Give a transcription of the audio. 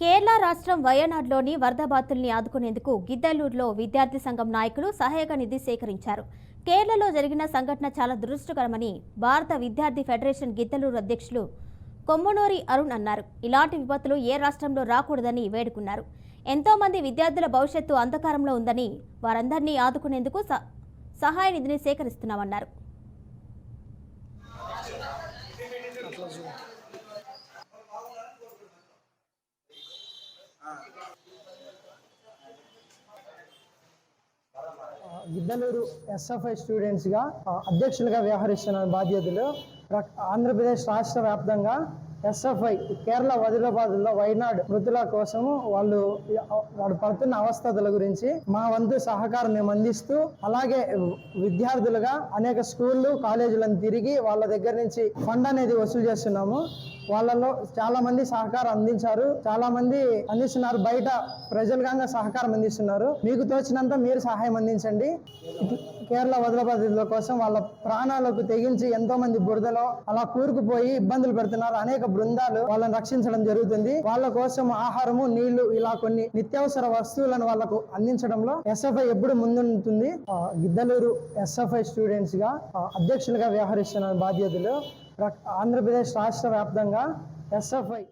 కేరళ రాష్ట్రం వయనాడ్లోని వరద బాధితుల్ని ఆదుకునేందుకు గిద్దలూరులో విద్యార్థి సంఘం నాయకులు సహాయక నిధి సేకరించారు. కేరళలో జరిగిన సంఘటన చాలా దురదృష్టకరమని భారత విద్యార్థి ఫెడరేషన్ గిద్దలూరు అధ్యక్షులు కొమ్మనూరి అరుణ్ అన్నారు. ఇలాంటి విపత్తులు ఏ రాష్ట్రంలో రాకూడదని వేడుకున్నారు. ఎంతోమంది విద్యార్థుల భవిష్యత్తు అంధకారంలో ఉందని వారందరినీ ఆదుకునేందుకు స- సహాయ నిధిని సేకరిస్తున్నామన్నారు. గిద్దలూరు ఎస్ఎఫ్ఐ స్టూడెంట్స్గా అధ్యక్షులుగా వ్యవహరిస్తున్న బాధ్యతలు ఆంధ్రప్రదేశ్ రాష్ట్ర వ్యాప్తంగా ఎస్ఎఫ్ఐ కేరళ వదిలాబాద్లో వైనాడు మృతుల కోసము వాళ్ళు వాడు పడుతున్న అవస్థతుల గురించి మా వంతు సహకారం మేము అందిస్తూ అలాగే విద్యార్థులుగా అనేక స్కూళ్ళు కాలేజీలను తిరిగి వాళ్ళ దగ్గర నుంచి ఫండ్ అనేది వసూలు చేస్తున్నాము. వాళ్ళలో చాలా మంది సహకారం అందించారు. చాలా మంది అందిస్తున్నారు. బయట ప్రజలుగా సహకారం అందిస్తున్నారు. మీకు తోచినంత మీరు సహాయం అందించండి. కేరళ వదిలబాధితుల కోసం వాళ్ళ ప్రాణాలకు తెగించి ఎంతో మంది బురదలో అలా కూరుకుపోయి ఇబ్బందులు పెడుతున్నారు. అనేక బృందాలు వాళ్ళని రక్షించడం జరుగుతుంది. వాళ్ళ కోసం ఆహారము నీళ్ళు ఇలా కొన్ని నిత్యావసర వస్తువులను వాళ్ళకు అందించడంలో ఎస్ఎఫ్ఐ ఎప్పుడు ముందుంటుంది. ఆ, గిద్దలూరు ఎస్ఎఫ్ఐ స్టూడెంట్స్గా అధ్యక్షులుగా వ్యవహరిస్తున్న బాధ్యతలు ఆంధ్రప్రదేశ్ రాష్ట్ర వ్యాప్తంగా ఎస్ఎఫ్ఐ